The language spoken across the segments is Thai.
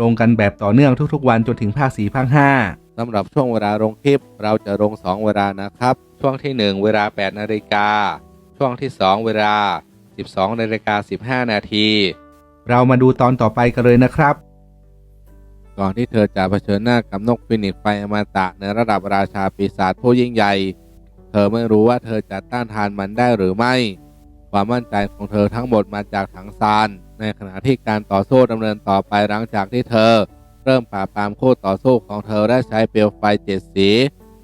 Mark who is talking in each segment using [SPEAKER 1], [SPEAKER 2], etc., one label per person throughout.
[SPEAKER 1] ลงกันแบบต่อเนื่องทุกๆ วันจนถึงภาค4ภาค5
[SPEAKER 2] สำหรับช่วงเวลาลงคลิป เราจะลง 2 เวลานะครับ ช่วงที่ 1 เวลา 8 นาฬิกา ช่วงที่ 2 เวลา 12 นาฬิกา 15 นาที
[SPEAKER 1] เรามาดูตอนต่อไปกันเลยนะครับ
[SPEAKER 2] ก่อนที่เธอจะเผชิญหน้ากับนกฟินิกซ์ไฟอมตะในระดับราชาปีศาจผู้ยิ่งใหญ่ เธอไม่รู้ว่าเธอจะต้านทานมันได้หรือไม่ ความมั่นใจของเธอทั้งหมดมาจากถังซาน ในขณะที่การต่อสู้ดำเนินต่อไปหลังจากที่เธอ เริ่มปราบปรามคู่ต่อสู้ของเธอและใช้เปลวไฟเจ็ดสี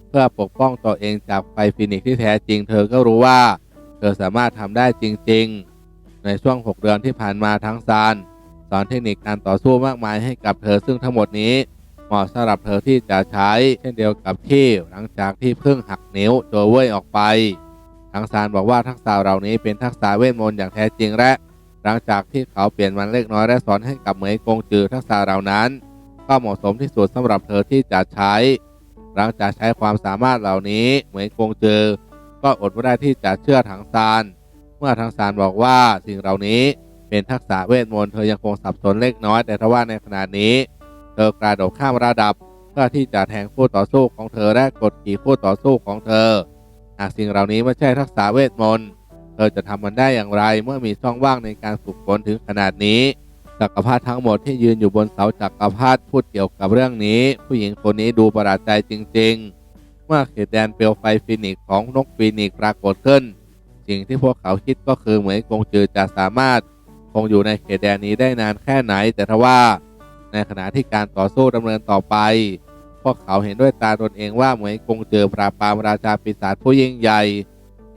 [SPEAKER 2] เพื่อปกป้องตัวเองจากไฟฟินิกที่แท้จริง เธอก็รู้ว่า เธอสามารถทำได้จริง ๆ ในช่วง 6 เดือนที่ผ่านมาทั้งซานสอนเทคนิคการต่อสู้มากมายให้กับเธอซึ่งทั้งหมดนี้เหมาะสำหรับเธอที่จะใช้เช่นเดียวกับที่หลังจากที่เพิ่งหักนิ้วโจเว่ยออกไปทั้งซานบอกว่าทักษะเหล่านี้เป็นทักษะเวทมนต์อย่างแท้จริงและ ลังจากที่เขาเปลี่ยนมันเล็กน้อยและสอนให้กับเหมยกงจือทักษะเหล่านั้น ก็เหมาะสมที่สุดสำหรับเธอที่จะใช้ หลังจากใช้ความสามารถเหล่านี้เหมยกงจือก็อดไม่ได้ที่จะเชื่อถังซานเมื่อถังซานบอกว่าสิ่งเหล่านี้เป็นทักษะเวทมนต์เธอยังคงสับสนเล็กน้อยแต่ทว่าในขณะนี้ เธอกระโดดข้ามระดับเพื่อที่จะแทงคู่ต่อสู้ของเธอและกดขี่คู่ต่อสู้ของเธอหากสิ่งเหล่านี้ไม่ใช่ทักษะเวทมนต์ เธอจะทำมันได้อย่างไรเมื่อมีช่องว่างในการฝึกฝนถึงขนาดนี้จักรพรรดิทั้งหมดที่ยืนอยู่บนเสาจักรพรรดิพูดเกี่ยวกับเรื่องนี้ ผู้หญิงคนนี้ดูประหลาดใจจริง ๆ เมื่อเขตแดนเปลวไฟฟินิกของนกฟินิกปรากฏขึ้น สิ่งที่พวกเขาคิดก็คือเหมือนกงจือจะสามารถคงอยู่ในเขตแดนนี้ได้นานแค่ไหน แต่ทว่า ในขณะที่การต่อสู้ดำเนินต่อไป พวกเขาเห็นด้วยตาตนเองว่าเหมือนกงเจอปราบปรามราชาปีศาจผู้ยิ่งใหญ่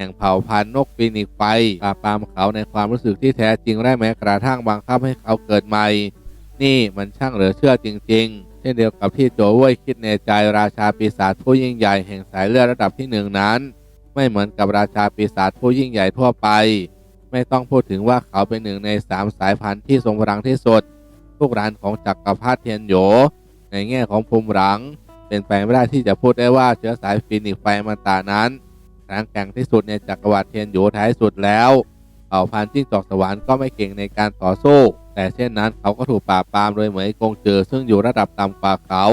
[SPEAKER 2] ห่งเผ่าพันธุ์นกฟินิกซ์ไฟปราบปรามเขาในความรู้สึกที่แท้จริงและแม้กระทั่งบังคับให้เขาเกิดใหม่ นี่มันช่างเหลือเชื่อจริง ๆ เช่นเดียวกับที่โจวเว่ยคิดในใจราชาปีศาจผู้ยิ่งใหญ่แห่งสายเลือดระดับที่หนึ่งนั้น ไม่เหมือนกับราชาปีศาจผู้ยิ่งใหญ่ทั่วไป ไม่ต้องพูดถึงว่าเขาเป็นหนึ่งในสามสายพันธุ์ที่ทรงพลังที่สุดลูกหลานของจักรพรรดิเทียนโหยในแง่ของภูมิหลัง เป็นไปไม่ได้ที่จะพูดได้ว่าเชื้อสายฟินิกไฟมันตานั้น แข็งแกร่งที่สุดในจักรวรรดิเทียนโหยท้ายสุดแล้วเผ่าพันธุ์จิ้งจอกสวรรค์ก็ไม่เก่งในการต่อสู้ แต่เช่นนั้นเขาก็ถูกปราบปรามโดยเหมยกงเจอซึ่งอยู่ระดับต่ำกว่าเขา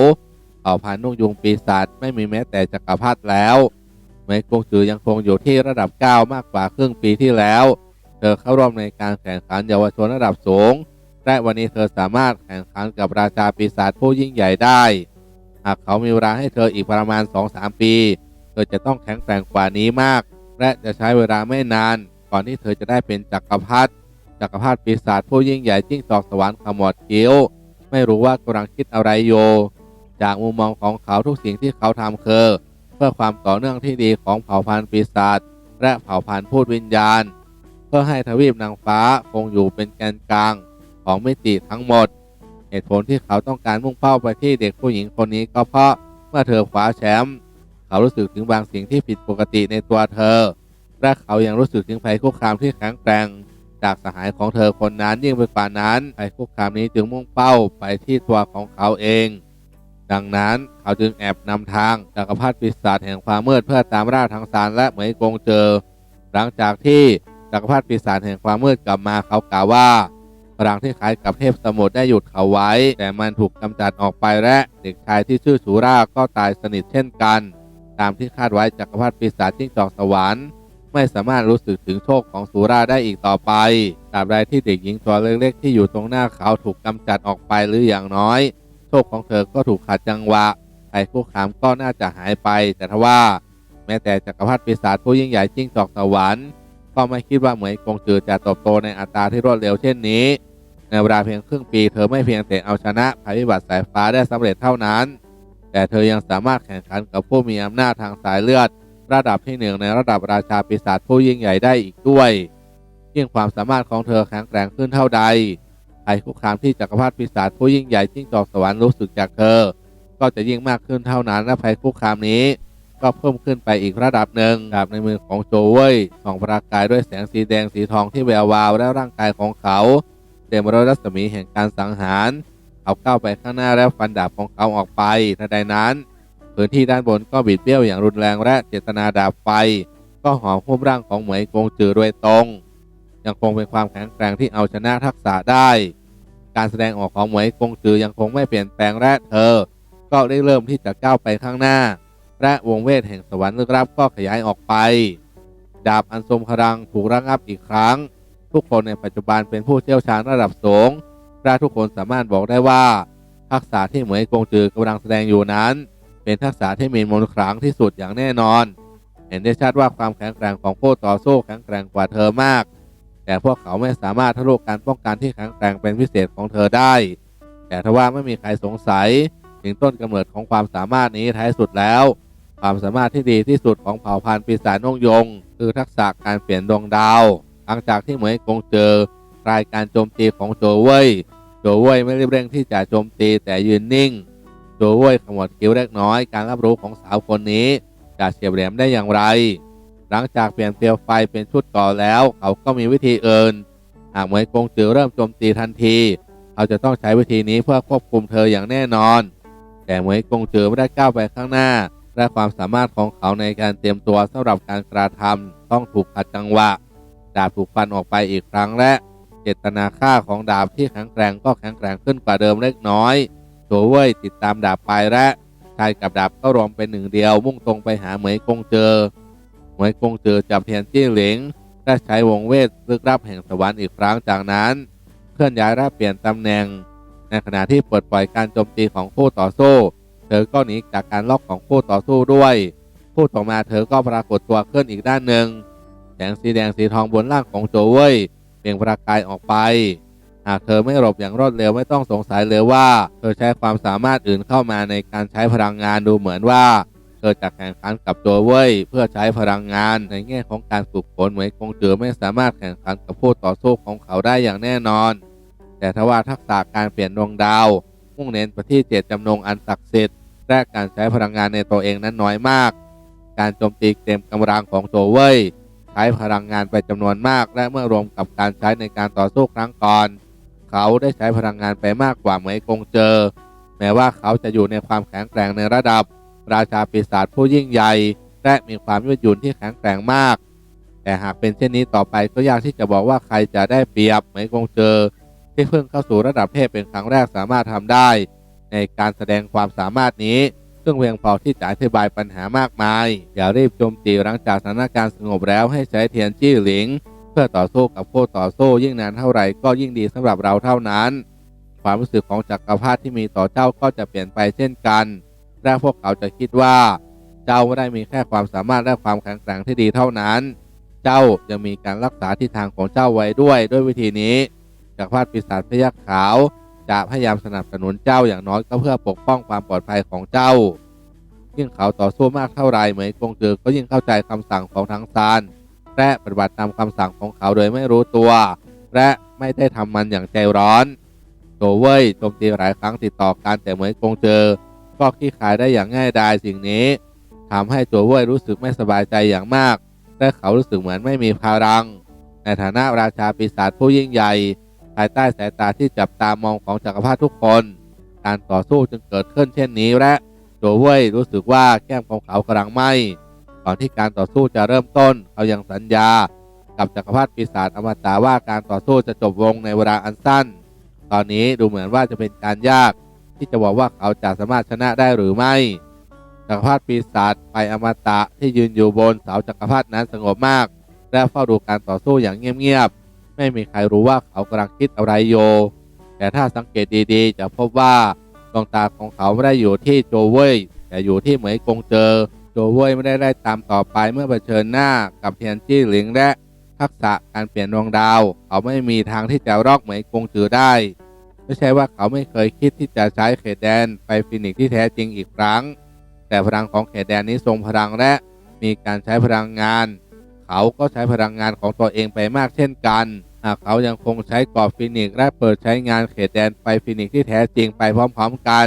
[SPEAKER 2] เผ่าพันธุ์นกยุงปีศาจไม่มีแม้แต่จักรพรรดิแล้วเหมยกงจือยังคงอยู่ที่ระดับ 9 มากกว่าครึ่งปีที่แล้ว เธอเข้าร่วมในการแข่งขันเยาวชนระดับสูงและวันนี้เธอสามารถแข่งขันกับราชาปีศาจผู้ยิ่งใหญ่ได้ หากเขามีเวลาให้เธออีกประมาณ 2-3 ปี ธอจะต้องแข็งแกร่งกว่านี้มาก และจะใช้เวลาไม่นาน ก่อนที่เธอจะได้เป็นจักรพรรดิจักรพรรดิปีศาจผู้ยิ่งใหญ่จิ้งจอกสวรรค์ขมวดคิ้วไม่รู้ว่ากำลังคิดอะไรอยู่จากมุมมองของเขาทุกสิ่งที่เขาทำคือเพื่อความต่อเนื่องที่ดีของเผ่าพันธุ์ปีศาจและเผ่าพันธุ์พูดวิญญาณ เพื่อให้ทวีปนางฟ้าคงอยู่เป็นแกนกลางของมิติทั้งหมด เหตุผลที่เขาต้องการมุ่งเป้าไปที่เด็กผู้หญิงคนนี้ก็เพราะเมื่อเธอคว้าแชมป์ เขารู้สึกถึงบางสิ่งที่ผิดปกติในตัวเธอ และเขายังรู้สึกถึงภัยคุกคามที่แข็งแกร่งจากสหายของเธอคนนั้นยิ่งไปกว่านั้นภัยคุกคามนี้จึงมุ่งเป้าไปที่ตัวของเขาเอง ดังนั้นเขาจึงแอบนำทางจักรพรรดิปีศาจแห่งความมืดเพื่อตามล่าทางซานและเหมยกงเจอ หลังจากที่จักรพรรดิปีศาจแห่งความมืดกลับมาเขากล่าวว่าพลังที่คล้ายกับเทพสมุทรได้หยุดเขาไว้ แต่มันถูกกำจัดออกไปและเด็กชายที่ชื่อสูราก็ตายสนิทเช่นกัน ตามที่คาดไว้จักรพรรดิปีศาจจิ้งจอกสวรรค์ไม่สามารถรู้สึกถึงโชคของสูราได้อีกต่อไป ตราบใดที่เด็กหญิงตัวเล็กๆที่อยู่ตรงหน้าเขาถูกกำจัดออกไปหรืออย่างน้อย โชคของเธอก็ถูกขัดจังหวะภัยคุกคามก็น่าจะหายไป แต่ทว่า แม้แต่จักรพรรดิปีศาจผู้ยิ่งใหญ่จิ้งจอกสวรรค์ก็ไม่คิดว่าเหมยกงจือจะเติบโตในอัตราที่รวดเร็วเช่นนี้ ในเวลาเพียงครึ่งปีเธอไม่เพียงแต่เอาชนะภัยพิบัติสายฟ้าได้สำเร็จเท่านั้น แต่เธอยังสามารถแข่งขันกับผู้มีอำนาจทางสายเลือด ระดับที่หนึ่งในระดับราชาปีศาจผู้ยิ่งใหญ่ได้อีกด้วยยิ่งความสามารถของเธอแข็งแกร่งขึ้นเท่าใดภัยคุกคามที่จักรพรรดิปีศาจผู้ยิ่งใหญ่จิ้งจอกสวรรค์รู้สึกจากเธอ ก็จะยิ่งมากขึ้นเท่านั้นและภัยคุกคามนี้ ก็เพิ่มขึ้นไปอีกระดับหนึ่งดาบในมือของโจเว่ยส่องประกายด้วยแสงสีแดงสีทองที่แวววาวและร่างกายของเขาเต็มไปด้วยรัศมีแห่งการสังหาร เขาก้าวไปข้างหน้าแล้วฟันดาบของเขาออกไปทันใดนั้น พื้นที่ด้านบนก็บิดเบี้ยวอย่างรุนแรงและเจตนาดาบไฟ ก็หอมหุ้มร่างของเหมยกงจือโดยตรง ยังคงเป็นความแข็งแกร่งที่เอาชนะทักษะได้ การแสดงออกของเหมยกงจือยังคงไม่เปลี่ยนแปลงและเธอ ก็ได้เริ่มที่จะก้าวไปข้างหน้า และวงเวทแห่งสวรรค์ลึกลับก็ขยายออกไป ดาบอันทรงพลังถูกระงับอีกครั้ง ทุกคนในปัจจุบันเป็นผู้เชี่ยวชาญระดับสูง และทุกคนสามารถบอกได้ว่า ทักษะที่เหมยกงจือกำลังแสดงอยู่นั้น เป็นทักษะที่มีมนต์ขลังที่สุดอย่างแน่นอน เห็นได้ชัดว่าความแข็งแกร่งของผู้ต่อสู้แข็งแกร่งกว่าเธอมาก แต่พวกเขาไม่สามารถทะลุการป้องกันที่แข็งแกร่งเป็นพิเศษของเธอได้ แต่ทว่าไม่มีใครสงสัยถึงต้นกำเนิดของความสามารถนี้ท้ายสุดแล้ว ความสามารถที่ดีที่สุดของเผ่าพันธุ์ปีศาจนกยง คือทักษะการเปลี่ยนดวงดาว หลังจากที่เหมยกงเจอรายการโจมตีของโจเว่ย โจเว่ยไม่รีบเร่งที่จะโจมตีแต่ยืนนิ่ง โจเว่ยขมวดคิ้วเล็กน้อยการรับรู้ของสาวคนนี้ จะเฉียบแหลมได้อย่างไร หลังจากเปลี่ยนเปลวไฟเป็นชุดก่อแล้ว เขาก็มีวิธีอื่นหากเหมยกงจือเริ่มโจมตีทันทีเขาจะต้องใช้วิธีนี้เพื่อควบคุมเธออย่างแน่นอน แต่เหมยกงจือไม่ได้ก้าวไปข้างหน้าและความสามารถของเขาในการเตรียมตัวสำหรับการกระทำต้องถูกขัดจังหวะดาบถูกฟันออกไปอีกครั้งและ เจตนาฆ่าของดาบที่แข็งแกร่งก็แข็งแกร่งขึ้นกว่าเดิมเล็กน้อยโถเว่ยติดตามดาบไปและชายกับดาบก็รวมเป็นหนึ่งเดียว มุ่งตรงไปหาเหมยกงเจอ เหมยกงเจอจับเทียนจี้เหลิงและใช้วงเวทลึกลับแห่งสวรรค์อีกครั้งจากนั้น เคลื่อนย้ายและเปลี่ยนตำแหน่ง ในขณะที่ปลดปล่อยการโจมตีของคู่ต่อสู้ เธอก็หนีจากการล็อกของคู่ต่อสู้ด้วยคู่ต่อมาเธอก็ปรากฏตัวขึ้นอีกด้านหนึ่งแสงสีแดงสีทองบนร่างของโจเว่ย เปล่งประกายออกไป หากเธอไม่หลบอย่างรวดเร็วไม่ต้องสงสัยเลยว่า เธอใช้ความสามารถอื่นเข้ามาในการใช้พลังงานดูเหมือนว่า เธอจะแข่งขันกับโจเว่ยเพื่อใช้พลังงานในแง่ของการฝึกฝนเหมือนคงเจือไม่สามารถแข่งขันกับผู้ต่อสู้ของเขาได้อย่างแน่นอน แต่ทว่าทักษะการเปลี่ยนดวงดาว มุ่งเน้นไปที่เจตจำนงอันศักดิ์สิทธิ์และการใช้พลังงานในตัวเองนั้นน้อยมาก การโจมตีเต็มกำลังของโจเว่ย ช้พลังงานไปจำนวนมาก และเมื่อรวมกับการใช้ในการต่อสู้ครั้งก่อน เขาได้ใช้พลังงานไปมากกว่าเหมยกงเจอ แม้ว่าเขาจะอยู่ในความแข็งแกร่งในระดับ ราชาปีศาจผู้ยิ่งใหญ่ และมีความยืดหยุ่นที่แข็งแกร่งมาก แต่หากเป็นเช่นนี้ต่อไปก็ยากที่จะบอกว่าใครจะได้เปรียบเหมยกงเจอ ที่เพิ่งเข้าสู่ระดับเทพเป็นครั้งแรกสามารถทำได้ ในการแสดงความสามารถนี้ ซึ่งเพียงพอที่จะอธิบายปัญหามากมาย อย่ารีบโจมตีหลังจากสถานการณ์สงบแล้วให้ใช้เทียนจี้หลิง เพื่อต่อสู้กับคู่ต่อสู้ยิ่งนานเท่าไหร่ก็ยิ่งดีสำหรับเราเท่านั้น ความรู้สึกของจักรพรรดิที่มีต่อเจ้าก็จะเปลี่ยนไปเช่นกันและพวกเขาจะคิดว่า เจ้าไม่ได้มีแค่ความสามารถและความแข็งแกร่งที่ดีเท่านั้น เจ้ายังมีการรักษาทิศทางของเจ้าไว้ด้วยด้วยวิธีนี้จักรพรรดิปีศาจพยักขาว จะพยายามสนับสนุนเจ้าอย่างน้อยก็เพื่อปกป้องความปลอดภัยของเจ้า ยิ่งเขาต่อสู้มากเท่าไรเหมยกงจือก็ยิ่งเข้าใจคำสั่งของทั้งซานและปฏิบัติตามคำสั่งของเขาโดยไม่รู้ตัว และไม่ได้ทำมันอย่างใจร้อนโจเว่ยโจมตีหลายครั้งติดต่อกันแต่เหมยกงเจอ ก็ขี้ขายได้อย่างง่ายดายสิ่งนี้ทำให้โจเว่ยรู้สึกไม่สบายใจอย่างมาก และเขารู้สึกเหมือนไม่มีพลัง ในฐานะราชาปีศาจผู้ยิ่งใหญ่ ภายใต้สายตาที่จับตามองของจักรพรรดิทุกคน การต่อสู้จึงเกิดขึ้นเช่นนี้และโจเว่ยรู้สึกว่าแก้มของเขากำลังไหมก่อนที่การต่อสู้จะเริ่มต้นเขายังสัญญา กับจักรพรรดิปีศาจอมตะว่าการต่อสู้จะจบลงในเวลาอันสั้น ตอนนี้ดูเหมือนว่าจะเป็นการยาก ที่จะบอกว่าเขาจะสามารถชนะได้หรือไม่จักรพรรดิปีศาจไฟอมตะที่ยืนอยู่บนเสาจักรพรรดินั้นสงบมาก และเฝ้าดูการต่อสู้อย่างเงียบๆ ไม่มีใครรู้ว่าเขากำลังคิดอะไรโยแต่ถ้าสังเกตดีๆ จะพบว่าดวงตาของเขาไม่ได้อยู่ที่โจเว่ยแต่อยู่ที่เหมยกงเจอ โจเว่ยไม่ได้ไล่ตามต่อไปเมื่อเผชิญหน้ากับเทียนจี้หลิงและทักษะการเปลี่ยนดวงดาว เขาไม่มีทางที่จะรอกเหมยกงจือได้ ไม่ใช่ว่าเขาไม่เคยคิดที่จะใช้เขตแดนไปฟินิกที่แท้จริงอีกครั้ง แต่พลังของเขตแดนนี้ทรงพลังและมีการใช้พลังงาน เขาก็ใช้พลังงานของตัวเองไปมากเช่นกัน หากเขายังคงใช้เกาะฟินิกและเปิดใช้งานเขตแดนไฟฟินิกที่แท้จริงไปพร้อมๆกัน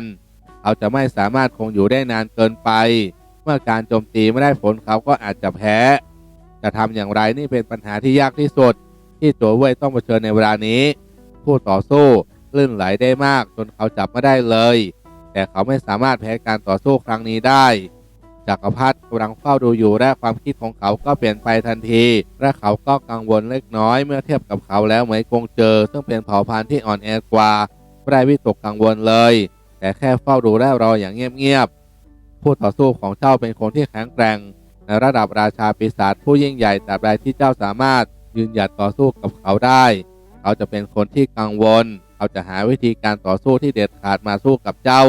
[SPEAKER 2] เขาจะไม่สามารถคงอยู่ได้นานเกินไป เมื่อการโจมตีไม่ได้ผลเขาก็อาจจะแพ้ จะทำอย่างไรนี่เป็นปัญหาที่ยากที่สุด ที่โจเว่ยต้องเผชิญในเวลานี้ผู้ต่อสู้ลื่นไหลได้มากจนเขาจับไม่ได้เลย แต่เขาไม่สามารถแพ้การต่อสู้ครั้งนี้ได้ จักรพรรดิกำลังเฝ้าดูอยู่และความคิดของเขาก็เปลี่ยนไปทันที และเขาก็กังวลเล็กน้อยเมื่อเทียบกับเขาแล้วเหมยกงเจอ ซึ่งเป็นเผ่าพันธุ์ที่อ่อนแอกว่าไม่ได้วิตกกังวลเลย แต่แค่เฝ้าดูและรออย่างเงียบๆผู้ต่อสู้ของเจ้าเป็นคนที่แข็งแกร่งในระดับราชาปีศาจผู้ยิ่งใหญ่แตราบใดที่เจ้าสามารถยืนหยัดต่อสู้กับเขาได้ เขาจะเป็นคนที่กังวล เขาจะหาวิธีการต่อสู้ที่เด็ดขาดมาสู้กับเจ้า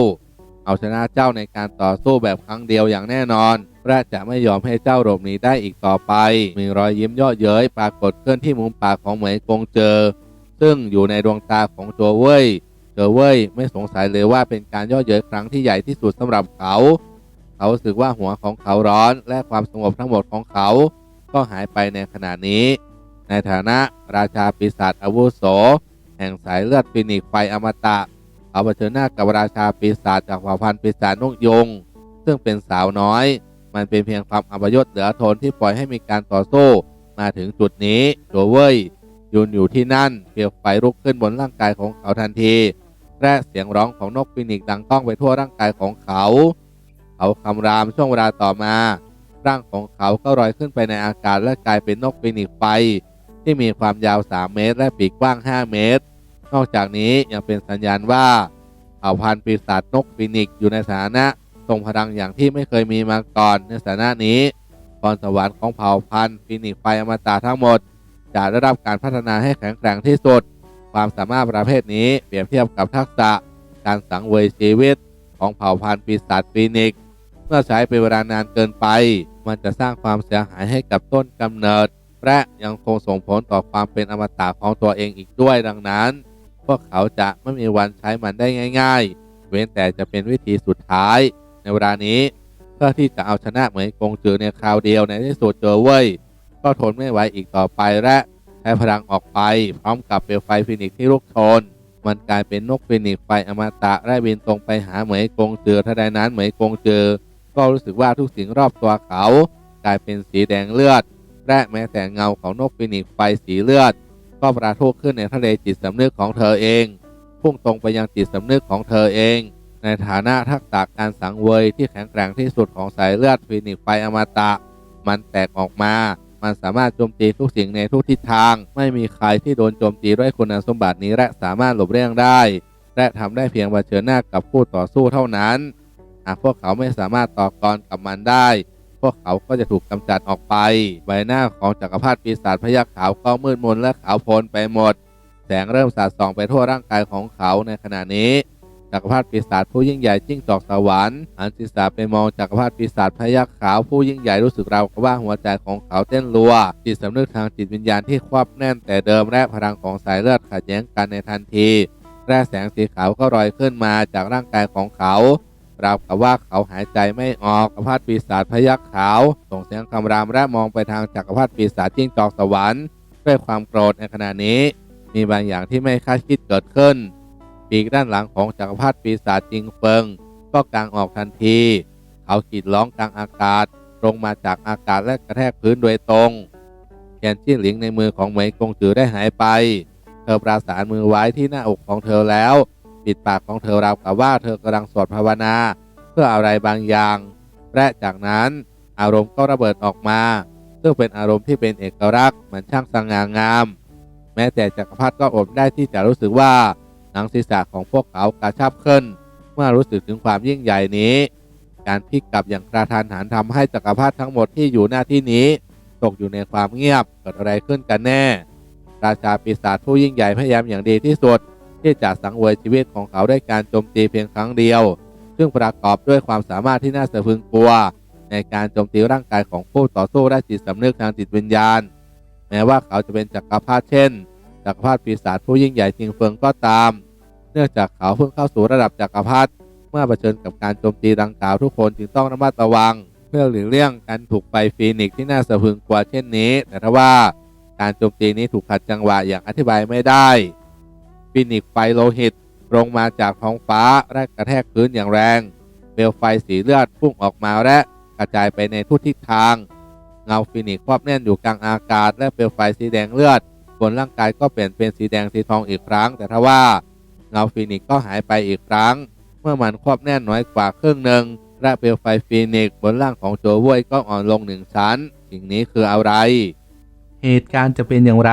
[SPEAKER 2] เอาชนะเจ้าในการต่อสู้แบบครั้งเดียวอย่างแน่นอนและจะไม่ยอมให้เจ้าหลบหนีได้อีกต่อไป มีรอยยิ้มเย่อเย้ยปรากฏขึ้นที่มุมปากของเหมยกงเจอ ซึ่งอยู่ในดวงตาของโจเว่ยโจเว่ยไม่สงสัยเลยว่าเป็นการย่อเย้ยครั้งที่ใหญ่ที่สุดสำหรับเขา เขารู้สึกว่าหัวของเขาร้อนและความสงบทั้งหมดของเขา ก็หายไปในขณะนี้ ในฐานะราชาปีศาจอาวุโส แห่งสายเลือดฟินิกไฟอมตะ เขาเผชิญหน้ากับราชาปีศาจจากเผ่าพันธุ์ปีศาจนกยง ซึ่งเป็นสาวน้อย มันเป็นเพียงความอัปยศเหลือทนที่ปล่อยให้มีการต่อสู้ มาถึงจุดนี้โจเว่ยยืนอยู่ที่นั่นเปลวไฟลุกขึ้นบนร่างกายของเขาทันที และเสียงร้องของนกฟินิกดังก้องไปทั่วร่างกายของเขา เขาคำรามช่วงเวลาต่อมา ร่างของเขาก็ลอยขึ้นไปในอากาศและกลายเป็นนกฟินิกไฟที่มีความยาว 3 เมตร และปีกกว้าง 5 เมตร นอกจากนี้ยังเป็นสัญญาณว่าเผ่าพันธุ์ปีศาจนกฟินิกซ์อยู่ในสถานะทรงพลังอย่างที่ไม่เคยมีมาก่อนในสถานะนี้พรสวรรค์ของเผ่าพันธุ์ฟินิกซ์ไฟอมตะทั้งหมด จะได้รับการพัฒนาให้แข็งแกร่งที่สุด ความสามารถประเภทนี้เปรียบเทียบกับทักษะการสังเวยชีวิตของเผ่าพันธุ์ปีศาจฟินิกซ์เมื่อใช้เป็นเวลานานเกินไป มันจะสร้างความเสียหายให้กับต้นกำเนิด และยังคงส่งผลต่อความเป็นอมตะของตัวเองอีกด้วยดังนั้น พวกเขาจะไม่มีวันใช้มันได้ง่าย ๆ เว้นแต่จะเป็นวิธีสุดท้าย ในเวลานี้ เพื่อที่จะเอาชนะเหมยกงจือในคราวเดียวในที่สุดเจอเว้ยก็ทนไม่ไหวอีกต่อไปและใช้พลังออกไป พร้อมกับเปลวไฟฟินิกที่ลุกโชนมันกลายเป็นนกฟินิกไฟอมตะและบินตรงไปหาเหมยกงเจือทันใดนั้นเหมยกงเจือก็รู้สึกว่าทุกสิ่งรอบตัวเขา กลายเป็นสีแดงเลือด และแม้แต่เงาของนกฟินิกไฟสีเลือด ก็ปราทุขึ้นในทะเลจิตสำนึกของเธอเอง พุ่งตรงไปยังจิตสำนึกของเธอเอง ในฐานะทักษะการสังเวยที่แข็งแกร่งที่สุดของสายเลือดฟินิกซ์ไฟอมตะ มันแตกออกมา มันสามารถโจมตีทุกสิ่งในทุกทิศทาง ไม่มีใครที่โดนโจมตีด้วยคุณสมบัตินี้และสามารถหลบเลี่ยงได้ และทำได้เพียงเผชิญหน้ากับผู้ต่อสู้เท่านั้น หากพวกเขาไม่สามารถต่อกรกับมันได้ พวกเขาก็จะถูกกำจัดออกไป ใบหน้าของจักรพรรดิปีศาจพยักขาวก็มืดมนและขาวโพลนไปหมด แสงเริ่มสาดส่องไปทั่วร่างกายของเขาในขณะนี้จักรพรรดิปีศาจผู้ยิ่งใหญ่จิ้งจอกสวรรค์หันศีรษะไปมองจักรพรรดิปีศาจพยักขาวผู้ยิ่งใหญ่รู้สึกราวกับว่าหัวใจของเขาเต้นรัว จิตสำนึกทางจิตวิญญาณที่ครอบแน่นแต่เดิมและพลังของสายเลือดขัดแย้งกันในทันทีแร่แสงสีขาวก็ลอยขึ้นมาจากร่างกายของเขา ราวกับว่าเขาหายใจไม่ออกจักรพรรดิปีศาจพยักขาว ส่งเสียงคำรามและมองไปทางจักรพรรดิปีศาจจิ้งจอกสวรรค์ด้วยความโกรธในขณะนี้ มีบางอย่างที่ไม่คาดคิดเกิดขึ้น ปีกด้านหลังของจักรพรรดิปีศาจจิงเฟิง ก็กางออกทันที เขากรีดร้องกลางอากาศลงมาจากอากาศและกระแทกพื้นโดยตรงแขนจี้หลิงในมือของเหมยกงจือได้หายไป เธอประสานมือไว้ที่หน้าอกของเธอแล้ว ปิดปากของเธอราวกับว่าเธอกำลังสวดภาวนา เพื่ออะไรบางอย่าง และจากนั้นอารมณ์ก็ระเบิดออกมา ซึ่งเป็นอารมณ์ที่เป็นเอกลักษณ์เหมือนช่างสง่างาม แม้แต่จักรพรรดิก็อดได้ที่จะรู้สึกว่าหนังศีรษะของพวกเขากระชับขึ้น เมื่อรู้สึกถึงความยิ่งใหญ่นี้ การพลิกกลับอย่างกระทันหันทำให้จักรพรรดิทั้งหมดที่อยู่หน้าที่นี้ ตกอยู่ในความเงียบเกิดอะไรขึ้นกันแน่ ราชาปีศาจผู้ยิ่งใหญ่พยายามอย่างดีที่สุด ที่จะสังเวยชีวิตของเขาด้วยการโจมตีเพียงครั้งเดียว ซึ่งประกอบด้วยความสามารถที่น่าสะพึงกลัว ในการโจมตีร่างกายของผู้ต่อสู้ได้จิตสำนึกทางจิตวิญญาณ แม้ว่าเขาจะเป็นจักรพรรดิเช่นจักรพรรดิปีศาจผู้ยิ่งใหญ่จริงเฟิงก็ตาม เนื่องจากเขาเพิ่งเข้าสู่ระดับจักรพรรดิเมื่อเผชิญกับการโจมตีดังกล่าวทุกคนจึงต้องระมัดระวัง เพื่อหลีกเลี่ยงการถูกไฟฟีนิกซ์ที่น่าสะพึงกลัวเช่นนี้ แต่ถ้าว่าการโจมตีนี้ถูกขัดจังหวะอย่างอธิบายไม่ได้ ฟินิกไฟโลหิตลงมาจากท้องฟ้าและกระแทกพื้นอย่างแรง เปลวไฟสีเลือดพุ่งออกมาและกระจายไปในทุกทิศทาง เงาฟินิกซ์ควบแน่นอยู่กลางอากาศ และเปลวไฟสีแดงเลือด บนร่างกายก็เปลี่ยนเป็นสีแดงสีทองอีกครั้ง แต่ทว่าเงาฟินิกก็หายไปอีกครั้ง เมื่อมันควบแน่นน้อยกว่าครึ่งหนึ่งและเปลวไฟฟินิกบนร่างของโจววยก็อ่อนลงหนึ่งชั้น สิ่งนี้คืออะไร
[SPEAKER 1] เหตุการณ์จะเป็นอย่างไร